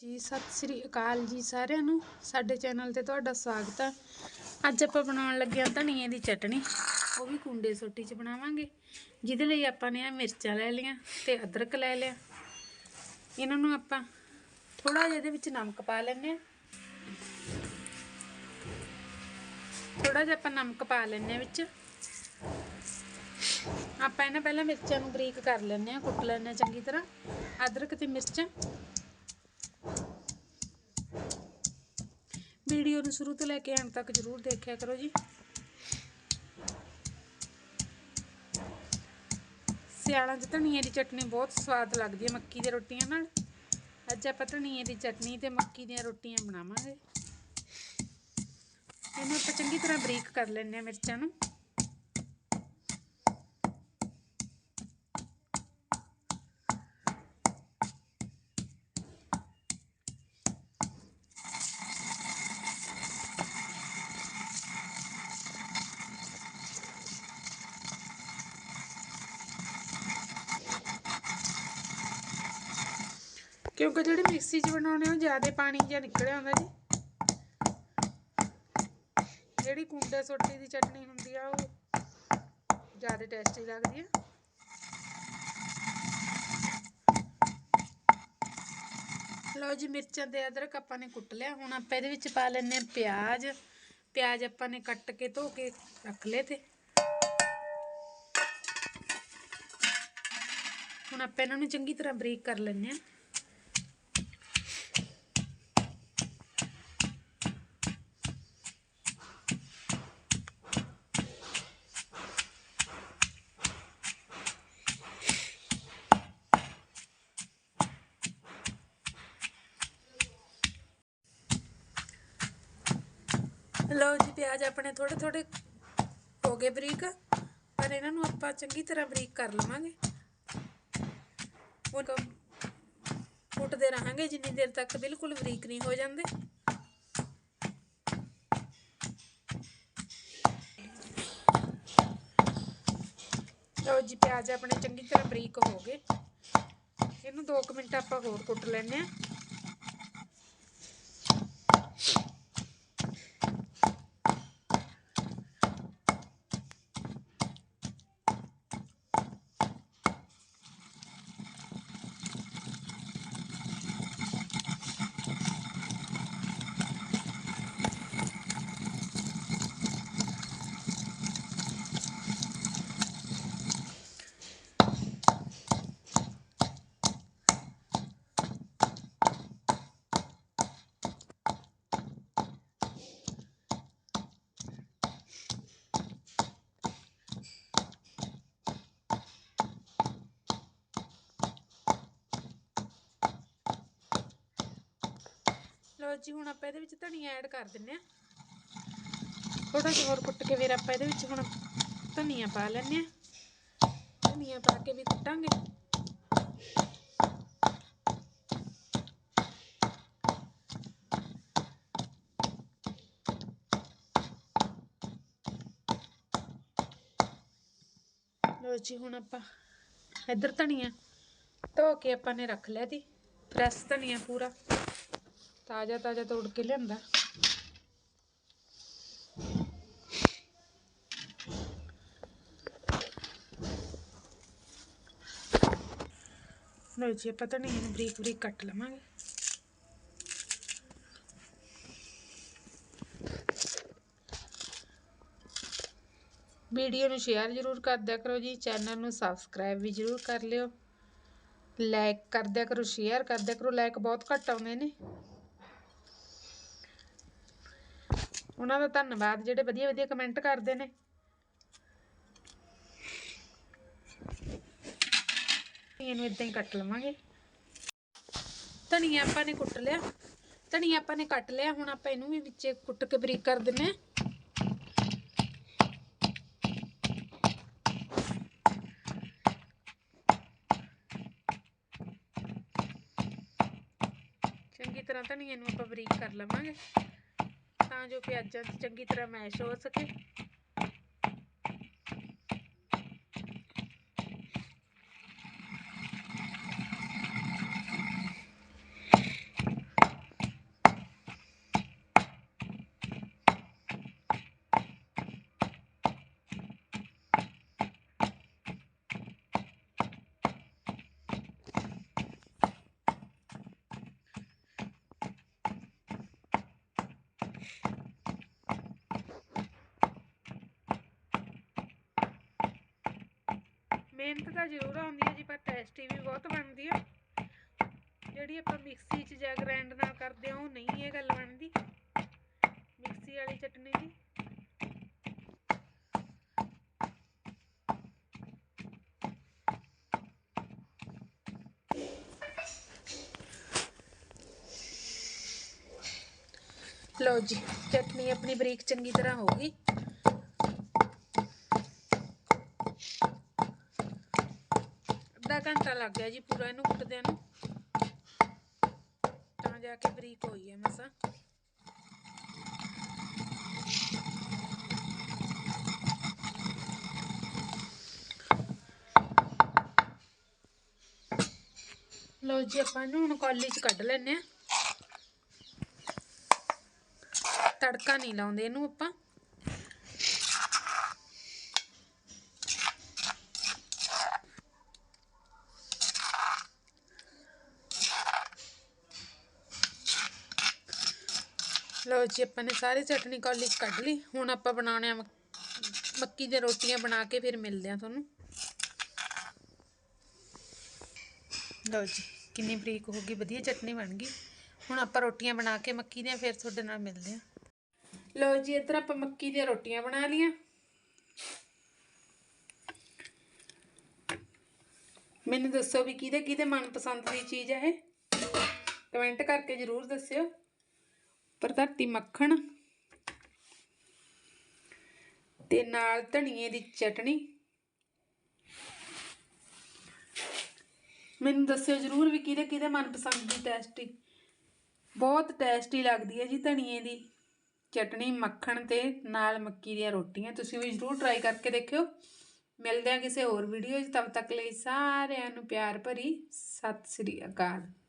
ਜੀ, ਸਤਿ ਸ੍ਰੀ ਅਕਾਲ ਜੀ ਸਾਰਿਆਂ ਨੂੰ। ਸਾਡੇ ਚੈਨਲ ਤੇ ਤੁਹਾਡਾ ਸਵਾਗਤ ਹੈ ਅੱਜ ਆਪਾਂ ਬਣਾਉਣ ਲੱਗੇ ਹਾਂ ਧਨੀਏ ਦੀ ਚਟਣੀ ਉਹ ਵੀ ਕੁੰਡੇ ਸੋਟੀ 'ਚ ਬਣਾਵਾਂਗੇ। ਜਿਹਦੇ ਲਈ ਆਪਾਂ ਨੇ ਆ ਮਿਰਚਾਂ ਲੈ ਲਈਆਂ ਤੇ ਅਦਰਕ ਲੈ ਲਿਆ। ਇਹਨਾਂ ਨੂੰ ਆਪਾਂ ਥੋੜਾ ਜਿਹਾ ਇਹਦੇ ਵਿੱਚ ਨਮਕ ਪਾ ਲੈਂਦੇ ਹਾਂ। ਥੋੜਾ ਜਿਹਾ ਆਪਾਂ ਨਮਕ ਪਾ ਲੈਂਦੇ ਹਾਂ ਵਿੱਚ। ਆਪਾਂ ਇਹਨਾਂ ਪਹਿਲਾਂ ਮਿਰਚਾਂ ਨੂੰ ਬਰੀਕ ਕਰ ਲੈਂਦੇ ਹਾਂ, ਕੁੱਟ ਲੈਂਦੇ ਹਾਂ ਚੰਗੀ ਤਰ੍ਹਾਂ। ਅਦਰਕ ਤੇ ਮਿਰਚਾਂ। ਵੀਡੀਓ ਨੂੰ ਸ਼ੁਰੂ ਤੋਂ ਲੈ ਕੇ ਅੰਤ ਤੱਕ ਜਰੂਰ ਦੇਖਿਆ ਕਰੋ ਜੀ। ਸਿਆਲਾਂ 'ਚ ਧਨੀਏ ਦੀ ਚਟਨੀ ਬਹੁਤ ਸਵਾਦ ਲੱਗਦੀ ਹੈ ਮੱਕੀ ਦੀਆਂ ਰੋਟੀਆਂ ਨਾਲ। ਅੱਜ ਆਪਾਂ ਧਨੀਏ ਦੀ ਚਟਨੀ ਤੇ ਮੱਕੀ ਦੀਆਂ ਰੋਟੀਆਂ ਬਣਾਵਾਂਗੇ। ਇਹਨੂੰ ਆਪਾਂ ਚੰਗੀ ਤਰ੍ਹਾਂ ਬਰੀਕ ਕਰ ਲੈਂਦੇ ਹਾਂ ਮਿਰਚਾਂ ਨੂੰ। ਕਿਉਂਕਿ ਜਿਹੜੇ ਮਿਕਸੀ 'ਚ ਬਣਾਉਣੇ ਉਹ ਜ਼ਿਆਦਾ ਪਾਣੀ ਜਿਹਾ ਨਿਕਲਿਆ ਹੁੰਦਾ ਜੀ। ਜਿਹੜੀ ਕੁੰਡੇ ਸੋਟੀ ਦੀ ਚਟਨੀ ਹੁੰਦੀ ਆ, ਉਹ ਜ਼ਿਆਦਾ ਟੇਸਟੀ ਲੱਗਦੀ ਆ। ਲਓ ਜੀ, ਮਿਰਚਾਂ ਤੇ ਅਦਰਕ ਆਪਾਂ ਨੇ ਕੁੱਟ ਲਿਆ। ਹੁਣ ਆਪਾਂ ਇਹਦੇ ਵਿੱਚ ਪਾ ਲੈਂਦੇ ਆ ਪਿਆਜ਼। ਪਿਆਜ਼ ਆਪਾਂ ਨੇ ਕੱਟ ਕੇ ਧੋ ਕੇ ਰੱਖ ਲਏ ਤੇ। ਹੁਣ ਆਪਾਂ ਇਹਨਾਂ ਨੂੰ ਚੰਗੀ ਤਰ੍ਹਾਂ ਬਰੀਕ ਕਰ ਲੈਂਦੇ ਆ ਲਓ ਜੀ ਪਿਆਜ਼ ਆਪਣੇ ਥੋੜੇ ਥੋੜੇ ਹੋ ਗਏ ਬਰੀਕ, ਪਰ ਇਹਨਾਂ ਨੂੰ ਆਪਾਂ ਚੰਗੀ ਤਰ੍ਹਾਂ ਬਰੀਕ ਕਰ ਲਵਾਂਗੇ। ਉਹ ਕੁੱਟਦੇ ਰਹਾਂਗੇ, ਜਿੰਨੀ ਦੇਰ ਤੱਕ ਬਿਲਕੁਲ ਬਰੀਕ ਨਹੀਂ ਹੋ ਜਾਂਦੇ। ਲਓ ਜੀ, ਪਿਆਜ਼ ਆਪਣੇ ਚੰਗੀ ਤਰ੍ਹਾਂ ਬਰੀਕ ਹੋ ਗਏ। ਇਹਨੂੰ 2 ਮਿੰਟ ਆਪਾਂ ਹੋਰ ਕੁੱਟ ਲੈਣੇ ਆ ਲਓ ਜੀ, ਹੁਣ ਆਪਾਂ ਇਹਦੇ ਵਿੱਚ ਧਨੀਆ ਐਡ ਕਰ ਦਿੰਨੇ ਆ ਥੋੜਾ ਜਿਹਾ ਹੋਰ ਕੁੱਟ ਕੇ ਫਿਰ ਆਪਾਂ ਇਹਦੇ ਵਿੱਚ ਹੁਣ ਧਨੀਆ ਪਾ ਲੈਣੇ ਆ ਧਨੀਆ ਪਾ ਕੇ ਵੀ ਕੁੱਟਾਂਗੇ। ਲਓ ਜੀ, ਹੁਣ ਆਪਾਂ ਇੱਧਰ ਧਨੀਆ ਧੋ ਕੇ ਆਪਾਂ ਨੇ ਰੱਖ ਲਿਆ ਦੀ ਫਰੈਸ਼ ਧਨੀਆ ਪੂਰਾ। ਤਾਜ਼ਾ ਤਾਜ਼ਾ ਤੋੜ ਕੇ ਲਿਆਂਦਾ। ਲਓ ਜੀ, ਆਪਾਂ ਧਨੀਏ ਨੂੰ ਬਰੀਕ ਬਰੀਕ ਕੱਟ ਲਵਾਂਗੇ। ਵੀਡੀਓ ਨੂੰ ਸ਼ੇਅਰ ਜ਼ਰੂਰ ਕਰ ਦਿਆ ਕਰੋ ਜੀ, ਚੈਨਲ ਨੂੰ ਸਬਸਕ੍ਰਾਈਬ ਵੀ ਜ਼ਰੂਰ ਕਰ ਲਿਓ। ਲਾਈਕ ਕਰ ਦਿਆ ਕਰੋ, ਸ਼ੇਅਰ ਕਰ ਦਿਆ ਕਰੋ, ਲਾਈਕ ਬਹੁਤ ਘੱਟ ਆਉਂਦੇ ਨੇ। ਉਹਨਾਂ ਦਾ ਧੰਨਵਾਦ, ਜਿਹੜੇ ਵਧੀਆ ਵਧੀਆ ਕਮੈਂਟ ਕਰਦੇ ਨੇ। ਇਹਨੂੰ ਇਦਾਂ ਹੀ ਕੱਟ ਲਵਾਂਗੇ। ਧਨੀਆ ਆਪਾਂ ਨੇ ਕੁੱਟ ਲਿਆ। ਧਨੀਆ ਆਪਾਂ ਨੇ ਕੱਟ ਲਿਆ, ਹੁਣ ਆਪਾਂ ਇਹਨੂੰ ਵੀ ਵਿੱਚੇ ਕੁੱਟ ਕੇ ਬਰੀਕ ਕਰ ਦਿੰਨੇ ਆ ਚੰਗੀ ਤਰ੍ਹਾਂ ਧਨੀਏ ਨੂੰ ਆਪਾਂ ਬਰੀਕ ਕਰ ਲਵਾਂਗੇ। ਤਾਂ ਜੋ ਪਿਆਜ਼ਾਂ 'ਚ ਚੰਗੀ ਤਰ੍ਹਾਂ ਮੈਸ਼ ਹੋ ਸਕੇ। ਮਿਹਨਤ ਤਾਂ ਜ਼ਰੂਰ ਆਉਂਦੀ ਹੈ ਜੀ, ਪਰ ਟੇਸਟੀ ਵੀ ਬਹੁਤ ਬਣਦੀ ਹੈ। ਜਿਹੜੀ ਆਪਾਂ ਮਿਕਸੀ 'ਚ ਜਾਂ ਗ੍ਰਾਈਂਡ ਨਾਲ ਕਰਦੇ ਹਾਂ ਉਹ ਨਹੀਂ ਇਹ ਗੱਲ ਬਣਦੀ। ਮਿਕਸੀ ਵਾਲੀ ਚਟਨੀ ਦੀ ਲਓ ਜੀ, ਚਟਨੀ ਆਪਣੀ ਬਰੀਕ ਚੰਗੀ ਤਰ੍ਹਾਂ ਹੋ ਗਈ। ਅੱਧਾ ਘੰਟਾ ਲੱਗ ਗਿਆ ਜੀ ਪੂਰਾ ਇਹਨੂੰ ਕੁੱਟਦਿਆਂ ਨੂੰ। ਤਾਂ ਜਾ ਕੇ ਬਰੀਕ ਹੋਈ ਹੈ ਮਸਾਂ। ਲਓ ਜੀ ਆਪਾਂ ਇਹਨੂੰ ਹੁਣ ਕੌਲੀ 'ਚ ਕੱਢ ਲੈਨੇ ਆ ਤੜਕਾ ਨਹੀਂ ਲਾਉਂਦੇ ਇਹਨੂੰ ਆਪਾਂ। ਲਓ ਜੀ, ਆਪਾਂ ਨੇ ਸਾਰੀ ਚਟਨੀ ਕੌਲੀ 'ਚ ਕੱਢ ਲਈ। ਹੁਣ ਆਪਾਂ ਬਣਾਉਣੇ ਆ ਮੱਕੀ ਦੀਆਂ ਰੋਟੀਆਂ ਬਣਾ ਕੇ ਫਿਰ ਮਿਲਦੇ ਆ ਤੁਹਾਨੂੰ। ਲਓ ਜੀ, ਕਿੰਨੀ ਬਰੀਕ ਹੋ ਗਈ, ਵਧੀਆ ਚਟਨੀ ਬਣ ਗਈ। ਹੁਣ ਆਪਾਂ ਰੋਟੀਆਂ ਬਣਾ ਕੇ ਮੱਕੀ ਦੀਆਂ ਫਿਰ ਤੁਹਾਡੇ ਨਾਲ ਮਿਲਦੇ ਆ। ਲਓ ਜੀ, ਇੱਧਰ ਆਪਾਂ ਮੱਕੀ ਦੀਆਂ ਰੋਟੀਆਂ ਬਣਾ ਲੀਆਂ ਮੈਨੂੰ ਦੱਸੋ ਵੀ ਕਿਹਦੇ ਕਿਹਦੇ ਮਨਪਸੰਦ ਦੀ ਚੀਜ਼ ਹੈ ਇਹ? ਕਮੈਂਟ ਕਰਕੇ ਜ਼ਰੂਰ ਦੱਸਿਓ। ਪਰ ਧਰਤੀ ਮੱਖਣ ਤੇ ਨਾਲ ਧਨੀਏ ਦੀ ਚਟਣੀ ਮੈਨੂੰ ਦੱਸਿਓ ਜ਼ਰੂਰ ਵੀ ਕਿਹਦੇ ਕਿਹਦੇ ਮਨਪਸੰਦ ਦੀ ਟੇਸਟੀ ਬਹੁਤ ਟੈਸਟੀ ਲੱਗਦੀ ਹੈ ਜੀ ਧਨੀਏ ਦੀ ਚਟਣੀ ਮੱਖਣ ਤੇ ਨਾਲ ਮੱਕੀ ਦੀਆਂ ਰੋਟੀਆਂ। ਤੁਸੀਂ ਵੀ ਜ਼ਰੂਰ ਟਰਾਈ ਕਰਕੇ ਦੇਖਿਓ। ਮਿਲਦੇ ਹਾਂ ਕਿਸੇ ਹੋਰ ਵੀਡੀਓ 'ਚ। ਤਬ ਤੱਕ ਲਈ ਸਾਰਿਆਂ ਨੂੰ ਪਿਆਰ ਭਰੀ। ਸਤਿ ਸ੍ਰੀ ਅਕਾਲ।